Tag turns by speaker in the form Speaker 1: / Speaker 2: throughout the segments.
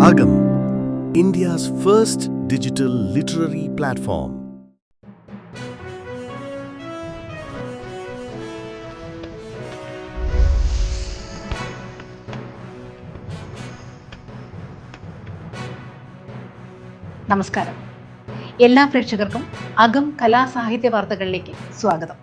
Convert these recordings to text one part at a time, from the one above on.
Speaker 1: Agam, India's first digital literary platform.
Speaker 2: നമസ്കാരം എല്ലാ പ്രേക്ഷകർക്കും അകം കലാസാഹിത്യ വാർത്തകളിലേക്ക് സ്വാഗതം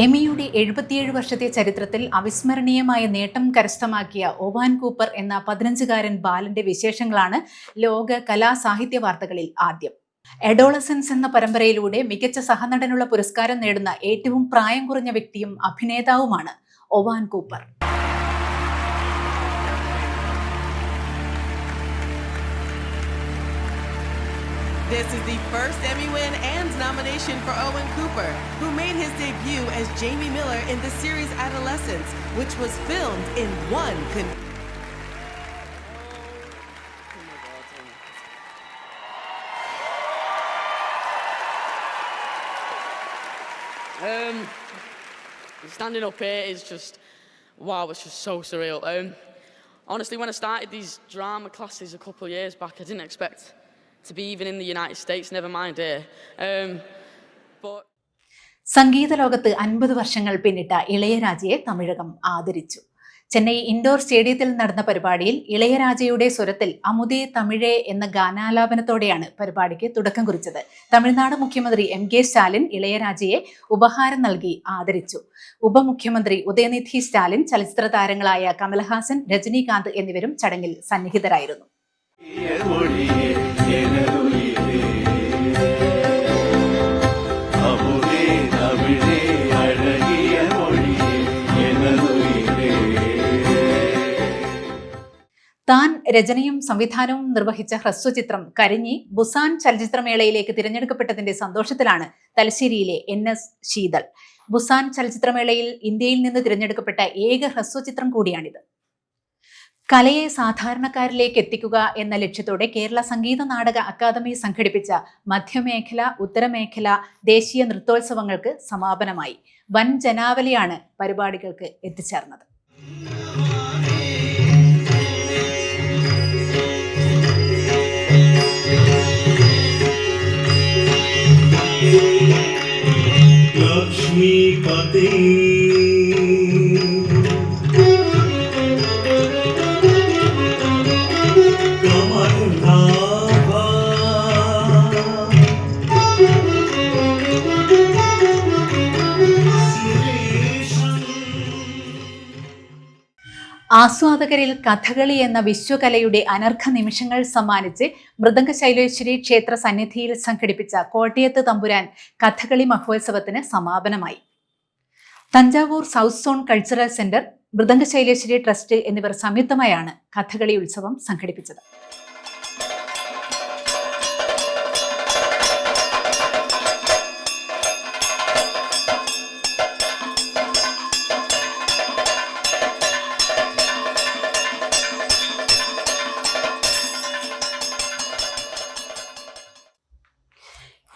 Speaker 2: എമിയുടെ എഴുപത്തിയേഴ് വർഷത്തെ ചരിത്രത്തിൽ അവിസ്മരണീയമായ നേട്ടം കരസ്ഥമാക്കിയ ഒവാൻ കൂപ്പർ എന്ന പതിനഞ്ചുകാരൻ ബാലന്റെ വിശേഷങ്ങളാണ് ലോക കലാസാഹിത്യ വാർത്തകളിൽ ആദ്യം. എഡോളസൻസ് എന്ന പരമ്പരയിലൂടെ മികച്ച സഹനടനുള്ള പുരസ്കാരം നേടുന്ന ഏറ്റവും പ്രായം കുറഞ്ഞ വ്യക്തിയും അഭിനേതാവുമാണ് Owen Cooper.
Speaker 3: This is the first Emmy win and nomination for Owen Cooper, who made his debut as Jamie Miller in the series Adolescence, which was filmed in one con-
Speaker 4: Um, standing up here is just, wow, it's just so surreal. Um, honestly, when I started these drama classes a couple of years back, I didn't expect to be even in the United States, never mind here. Um, but
Speaker 2: സംഗീത ലോകത്ത് അൻപത് വർഷങ്ങൾ പിന്നിട്ട ഇളയരാജയെ തമിഴകം ആദരിച്ചു. Chennai indoor സ്റ്റേഡിയത്തിൽ നടന്ന പരിപാടിയിൽ ഇളയരാജയുടെ സ്വരത്തിൽ അമുദേ തമിഴേ എന്ന ഗാനാലാപനത്തോടെയാണ് പരിപാടിക്ക് തുടക്കം കുറിച്ചത്. തമിഴ്നാട് മുഖ്യമന്ത്രി എം കെ സ്റ്റാലിൻ ഇളയരാജയെ ഉപഹാരം നൽകി ആദരിച്ചു. ഉപമുഖ്യമന്ത്രി ഉദയനിധി സ്റ്റാലിൻ ചലച്ചിത്ര താരങ്ങളായ കമൽഹാസൻ രജനീകാന്ത് എന്നിവരും ചടങ്ങിൽ സന്നിഹിതരായിരുന്നു. താൻ രചനയും സംവിധാനവും നിർവഹിച്ച ഹ്രസ്വചിത്രം കരിഞ്ഞി ബുസാൻ ചലച്ചിത്രമേളയിലേക്ക് തിരഞ്ഞെടുക്കപ്പെട്ടതിന്റെ സന്തോഷത്തിലാണ് തലശ്ശേരിയിലെ എൻ എസ് ശീതൾ. ബുസാൻ ചലച്ചിത്രമേളയിൽ ഇന്ത്യയിൽ നിന്ന് തിരഞ്ഞെടുക്കപ്പെട്ട ഏക ഹ്രസ്വചിത്രം കൂടിയാണിത്. കലയെ സാധാരണക്കാരിലേക്ക് എത്തിക്കുക എന്ന ലക്ഷ്യത്തോടെ കേരള സംഗീത നാടക അക്കാദമി സംഘടിപ്പിച്ച മധ്യമേഖല ഉത്തരമേഖല ദേശീയ നൃത്തോത്സവങ്ങൾക്ക് സമാപനമായി വൻ ജനാവലിയാണ് പരിപാടികൾക്ക് എത്തിച്ചേർന്നത്.
Speaker 5: ലക്ഷ്മീപതി
Speaker 2: ആസ്വാദകരിൽ കഥകളി എന്ന വിശ്വകലയുടെ അനർഘ നിമിഷങ്ങൾ സമ്മാനിച്ച് മൃദംഗ ശൈലേശ്വരി ക്ഷേത്ര സന്നിധിയിൽ സംഘടിപ്പിച്ച കോട്ടയത്ത് തമ്പുരാൻ കഥകളി മഹോത്സവത്തിന് സമാപനമായി. Thanjavur south zone cultural centre Mridanga Shaileshwari trust എന്നിവർ സംയുക്തമായാണ് കഥകളി ഉത്സവം സംഘടിപ്പിച്ചത്.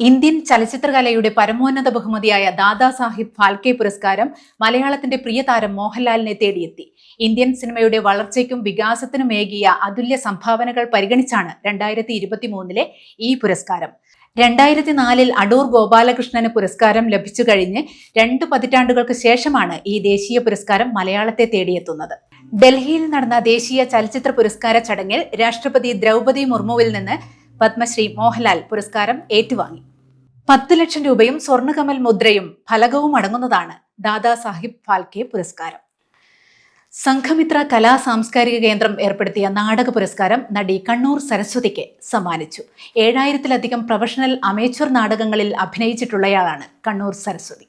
Speaker 2: ഇന്ത്യൻ ചലച്ചിത്രകലയുടെ പരമോന്നത ബഹുമതിയായ ദാദാ സാഹിബ് ഫാൽക്കെ പുരസ്കാരം മലയാളത്തിന്റെ പ്രിയതാരം മോഹൻലാലിനെ തേടിയെത്തി. ഇന്ത്യൻ സിനിമയുടെ വളർച്ചയ്ക്കും വികാസത്തിനും ഏകിയ അതുല്യ സംഭാവനകൾ പരിഗണിച്ചാണ് രണ്ടായിരത്തി ഇരുപത്തി മൂന്നിലെ ഈ പുരസ്കാരം. രണ്ടായിരത്തി നാലിൽ അടൂർ ഗോപാലകൃഷ്ണന് പുരസ്കാരം ലഭിച്ചു കഴിഞ്ഞ് രണ്ട് പതിറ്റാണ്ടുകൾക്ക് ശേഷമാണ് ഈ ദേശീയ പുരസ്കാരം മലയാളത്തെ തേടിയെത്തുന്നത്. ഡൽഹിയിൽ നടന്ന ദേശീയ ചലച്ചിത്ര പുരസ്കാര ചടങ്ങിൽ രാഷ്ട്രപതി ദ്രൗപദി മുർമുവിൽ നിന്ന് പത്മശ്രീ മോഹൻലാൽ പുരസ്കാരം ഏറ്റുവാങ്ങി. പത്ത് ലക്ഷം രൂപയും സ്വർണകമൽ മുദ്രയും ഫലകവും അടങ്ങുന്നതാണ് ദാദാ സാഹിബ് ഫാൽക്കെ പുരസ്കാരം. സംഘമിത്ര കലാ സാംസ്കാരിക കേന്ദ്രം ഏർപ്പെടുത്തിയ നാടക പുരസ്കാരം നടി കണ്ണൂർ സരസ്വതിക്ക് സമ്മാനിച്ചു. ഏഴായിരത്തിലധികം പ്രൊഫഷണൽ അമേച്വർ നാടകങ്ങളിൽ അഭിനയിച്ചിട്ടുള്ളയാളാണ് കണ്ണൂർ സരസ്വതി.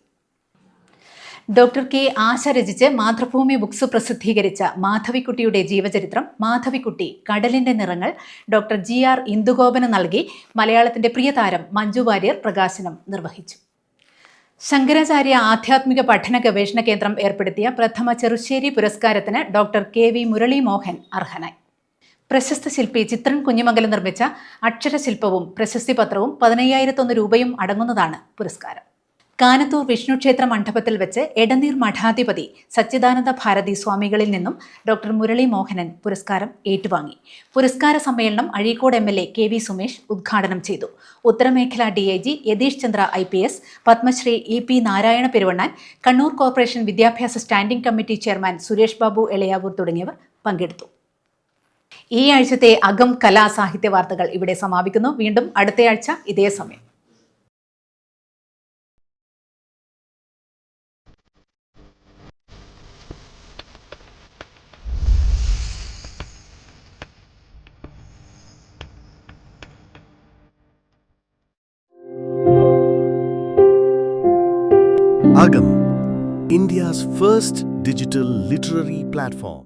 Speaker 2: ഡോക്ടർ കെ ആശ രചിച്ച് മാതൃഭൂമി ബുക്സ് പ്രസിദ്ധീകരിച്ച മാധവിക്കുട്ടിയുടെ ജീവചരിത്രം മാധവിക്കുട്ടി കടലിന്റെ നിറങ്ങൾ ഡോക്ടർ ജി ആർ ഇന്ദുഗോപന് നൽകി മലയാളത്തിന്റെ പ്രിയതാരം മഞ്ജു വാര്യർ പ്രകാശനം നിർവഹിച്ചു. ശങ്കരാചാര്യ ആധ്യാത്മിക പഠന ഗവേഷണ കേന്ദ്രം ഏർപ്പെടുത്തിയ പ്രഥമ ചെറുശ്ശേരി പുരസ്കാരത്തിന് doctor K V Murali Mohan അർഹനായി. പ്രശസ്ത ശില്പി ചിത്രൻ കുഞ്ഞിമംഗലം നിർമ്മിച്ച അക്ഷരശില്പവും പ്രശസ്തി പത്രവും പതിനയ്യായിരത്തൊന്ന് രൂപയും അടങ്ങുന്നതാണ് പുരസ്കാരം. കാനത്തൂർ വിഷ്ണുക്ഷേത്ര മണ്ഡപത്തിൽ വെച്ച് എടനീർ മഠാധിപതി സച്ചിദാനന്ദ ഭാരതി സ്വാമികളിൽ നിന്നും ഡോക്ടർ മുരളി മോഹനൻ പുരസ്കാരം ഏറ്റുവാങ്ങി. പുരസ്കാര സമ്മേളനം Azhikode M L A K V Sumesh ഉദ്ഘാടനം ചെയ്തു. ഉത്തരമേഖല D I G Yathish Chandra I P S Padmashri E P Narayana Peruvannan Kannur corporation വിദ്യാഭ്യാസ standing committee chairman Suresh Babu Elayavoor തുടങ്ങിയവർ പങ്കെടുത്തു. ഈ ആഴ്ചത്തെ അകം കലാ സാഹിത്യ വാർത്തകൾ ഇവിടെ സമാപിക്കുന്നു. വീണ്ടും അടുത്തയാഴ്ച ഇതേ സമയം.
Speaker 1: Agam, India's first digital literary platform.